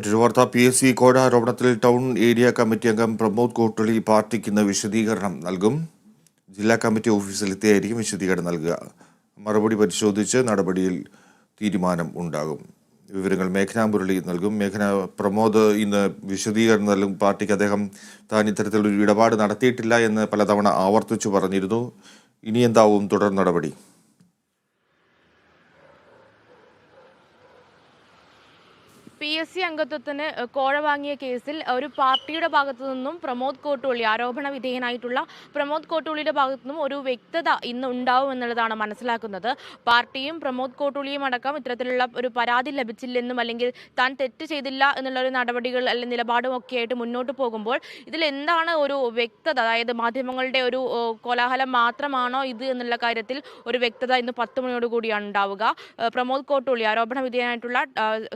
മറ്റൊരു വാർത്ത P S C കോടാരോപണത്തിൽ ടൗൺ ഏരിയ കമ്മിറ്റി അംഗം പ്രമോദ് കോട്ടളി പാർട്ടിക്ക് ഇന്ന് വിശദീകരണം നൽകും. ജില്ലാ കമ്മിറ്റി ഓഫീസിലെത്തിയായിരിക്കും വിശദീകരണം നൽകുക. മറുപടി പരിശോധിച്ച് നടപടിയിൽ തീരുമാനം ഉണ്ടാകും. വിവരങ്ങൾ മേഘന മുരളി നൽകും. മേഘന പ്രമോദ് ഇന്ന് വിശദീകരണം നൽകും. പാർട്ടിക്ക് അദ്ദേഹം താൻ ഇത്തരത്തിലൊരു ഇടപാട് നടത്തിയിട്ടില്ല എന്ന് പലതവണ ആവർത്തിച്ചു പറഞ്ഞിരുന്നു. ഇനി എന്താവും തുടർ നടപടി? എസ് സി അംഗത്വത്തിന് കോഴ വാങ്ങിയ കേസിൽ ഒരു പാർട്ടിയുടെ ഭാഗത്തു നിന്നും പ്രമോദ് കോട്ടൂളി ആരോപണ വിധേയനായിട്ടുള്ള പ്രമോദ് കോട്ടൂളിയുടെ ഭാഗത്തു നിന്നും ഒരു വ്യക്തത ഇന്ന് ഉണ്ടാവും എന്നുള്ളതാണ് മനസ്സിലാക്കുന്നത്. പാർട്ടിയും പ്രമോദ് കോട്ടൂളിയും അടക്കം ഇത്തരത്തിലുള്ള ഒരു പരാതി ലഭിച്ചില്ലെന്നും അല്ലെങ്കിൽ താൻ തെറ്റ് ചെയ്തില്ല എന്നുള്ള ഒരു നടപടികൾ അല്ലെങ്കിൽ നിലപാടും ഒക്കെ ആയിട്ട് മുന്നോട്ട് പോകുമ്പോൾ ഇതിൽ എന്താണ് ഒരു വ്യക്തത? അതായത് മാധ്യമങ്ങളുടെ ഒരു കോലാഹലം മാത്രമാണോ ഇത് എന്നുള്ള കാര്യത്തിൽ ഒരു വ്യക്തത ഇന്ന് പത്ത് മണിയോടുകൂടിയാണ് ഉണ്ടാവുക. പ്രമോദ് കോട്ടൂളി ആരോപണ വിധേയനായിട്ടുള്ള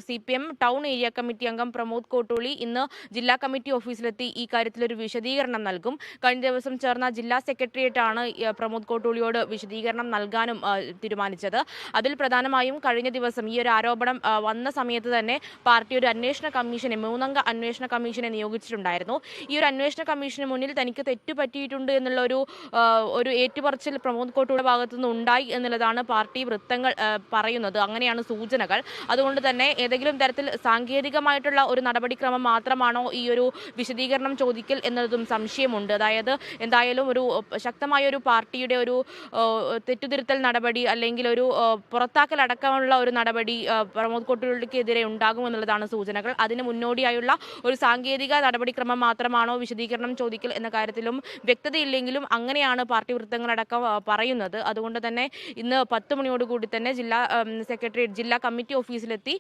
C P M town area committee അംഗം പ്രമോദ് കോട്ടൂളി ഇന്ന് ജില്ലാ കമ്മിറ്റി ഓഫീസിലെത്തി ഈ കാര്യത്തിൽ ഒരു വിശദീകരണം നൽകും. കഴിഞ്ഞ ദിവസം ചേർന്ന ജില്ലാ സെക്രട്ടേറിയറ്റാണ് പ്രമോദ് കോട്ടൂളിയോട് വിശദീകരണം നൽകാനും തീരുമാനിച്ചത്. അതിൽ പ്രധാനമായും കഴിഞ്ഞ ദിവസം ഈ ഒരു ആരോപണം വന്ന സമയത്ത് തന്നെ പാർട്ടി ഒരു അന്വേഷണ കമ്മീഷനെ മൂന്നംഗ അന്വേഷണ കമ്മീഷനെ നിയോഗിച്ചിട്ടുണ്ടായിരുന്നു. ഈ ഒരു അന്വേഷണ കമ്മീഷന് മുന്നിൽ തനിക്ക് തെറ്റുപറ്റിയിട്ടുണ്ട് എന്നുള്ള ഒരു ഒരു ഏറ്റുപറച്ചിൽ പ്രമോദ് കോട്ടൂടെ ഭാഗത്തു നിന്ന് ഉണ്ടായി എന്നുള്ളതാണ് പാർട്ടി വൃത്തങ്ങൾ പറയുന്നത്. അങ്ങനെയാണ് സൂചനകൾ. അതുകൊണ്ട് തന്നെ ഏതെങ്കിലും തരത്തിൽ സാങ്കേതികമായിട്ടുള്ള ഒരു നടപടിക്രമം മാത്രമാണോ ഈ ഒരു വിശദീകരണം ചോദിക്കൽ എന്നതും സംശയമുണ്ട്. അതായത് എന്തായാലും ഒരു ശക്തമായ ഒരു പാർട്ടിയുടെ ഒരു തെറ്റുതിരുത്തൽ നടപടി അല്ലെങ്കിൽ ഒരു പുറത്താക്കൽ അടക്കമുള്ള ഒരു നടപടി പ്രമോദ് പ്രമോദ് ഉണ്ടാകും ഉണ്ടാകുമെന്നുള്ളതാണ് സൂചനകൾ. അതിന് മുന്നോടിയായുള്ള ഒരു സാങ്കേതിക നടപടിക്രമം മാത്രമാണോ വിശദീകരണം ചോദിക്കൽ എന്ന കാര്യത്തിലും വ്യക്തതയില്ലെങ്കിലും അങ്ങനെയാണ് പാർട്ടി വൃത്തങ്ങളടക്കം പറയുന്നത്. അതുകൊണ്ട് തന്നെ ഇന്ന് പത്ത് മണിയോടുകൂടി തന്നെ ജില്ലാ സെക്രട്ടേറിയറ്റ് ജില്ലാ കമ്മിറ്റി ഓഫീസിലെത്തി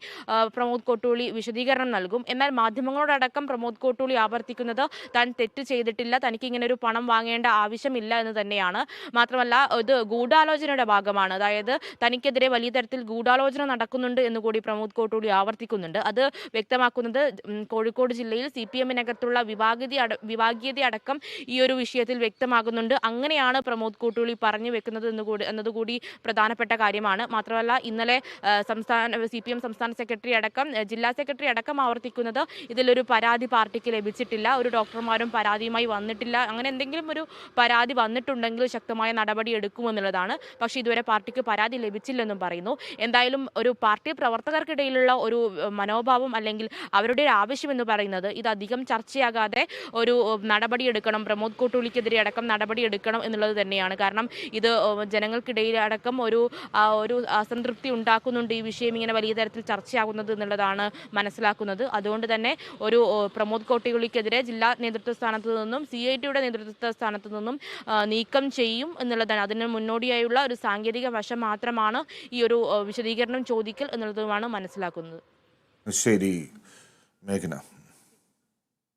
പ്രമോദ് കോട്ടൂളി വിശദീകരണം നൽകും. എന്നാൽ മാധ്യമങ്ങളോടടക്കം പ്രമോദ് കോട്ടൂളി ആവർത്തിക്കുന്നത് താൻ തെറ്റ് ചെയ്തിട്ടില്ല തനിക്ക് ഇങ്ങനെ ഒരു പണം വാങ്ങേണ്ട ആവശ്യമില്ല എന്ന് തന്നെയാണ്. മാത്രമല്ല ഇത് ഗൂഢാലോചനയുടെ ഭാഗമാണ്. അതായത് തനിക്കെതിരെ വലിയ തരത്തിൽ ഗൂഢാലോചന നടക്കുന്നുണ്ട് എന്ന് കൂടി പ്രമോദ് കോട്ടൂളി ആവർത്തിക്കുന്നുണ്ട്. അത് വ്യക്തമാക്കുന്നത് കോഴിക്കോട് ജില്ലയിൽ സി പി എമ്മിനകത്തുള്ള വിഭാഗീയത വിഭാഗീയത അടക്കം ഈ ഒരു വിഷയത്തിൽ വ്യക്തമാകുന്നുണ്ട്. അങ്ങനെയാണ് പ്രമോദ് കോട്ടൂളി പറഞ്ഞു വെക്കുന്നത് എന്നുകൂടി എന്നതുകൂടി പ്രധാനപ്പെട്ട കാര്യമാണ്. മാത്രമല്ല ഇന്നലെ സംസ്ഥാന സി പി എം സംസ്ഥാന സെക്രട്ടറി അടക്കം ജില്ലാ സെക്രട്ടറി അടക്കം ആവർത്തിക്കുന്നത്. ഇതിലൊരു പരാതി പാർട്ടിക്ക് ലഭിച്ചിട്ടില്ല. ഒരു ഡോക്ടർമാരും പരാതിയുമായി വന്നിട്ടില്ല. അങ്ങനെ എന്തെങ്കിലും ഒരു പരാതി വന്നിട്ടുണ്ടെങ്കിൽ ശക്തമായ നടപടി എടുക്കുമെന്നുള്ളതാണ് പക്ഷേ ഇതുവരെ പാർട്ടിക്ക് പരാതി ലഭിച്ചില്ലെന്നും പറയുന്നു. എന്തായാലും ഒരു പാർട്ടി പ്രവർത്തകർക്കിടയിലുള്ള ഒരു മനോഭാവം അല്ലെങ്കിൽ അവരുടെ ഒരു ആവശ്യം എന്ന് പറയുന്നത് ഇത് അധികം ചർച്ചയാകാതെ ഒരു നടപടി എടുക്കണം. പ്രമോദ് കോട്ടൂളിക്കെതിരെ അടക്കം നടപടി എടുക്കണം എന്നുള്ളത് തന്നെയാണ്. കാരണം ഇത് ജനങ്ങൾക്കിടയിൽ അടക്കം ഒരു ഒരു അസംതൃപ്തി ഉണ്ടാക്കുന്നുണ്ട്. ഈ വിഷയം ഇങ്ങനെ വലിയ തരത്തിൽ ചർച്ചയാകുന്നത് എന്നുള്ളതാണ് മനസ്സിലാക്കുന്നത്. അതുകൊണ്ട് തന്നെ ഒരു പ്രമോദ് കോട്ടികുളിക്കെതിരെ ജില്ലാ നേതൃത്വ സ്ഥാനത്ത് നിന്നും സി ഐ ടിയുടെ നേതൃത്വ സ്ഥാനത്ത് നിന്നും നീക്കം ചെയ്യും എന്നുള്ളതാണ്. അതിന് മുന്നോടിയായുള്ള ഒരു സാങ്കേതിക വശം മാത്രമാണ് ഈ ഒരു വിശദീകരണം ചോദിക്കൽ എന്നുള്ളതുമാണ് മനസ്സിലാക്കുന്നത്. ശരി മേഘന.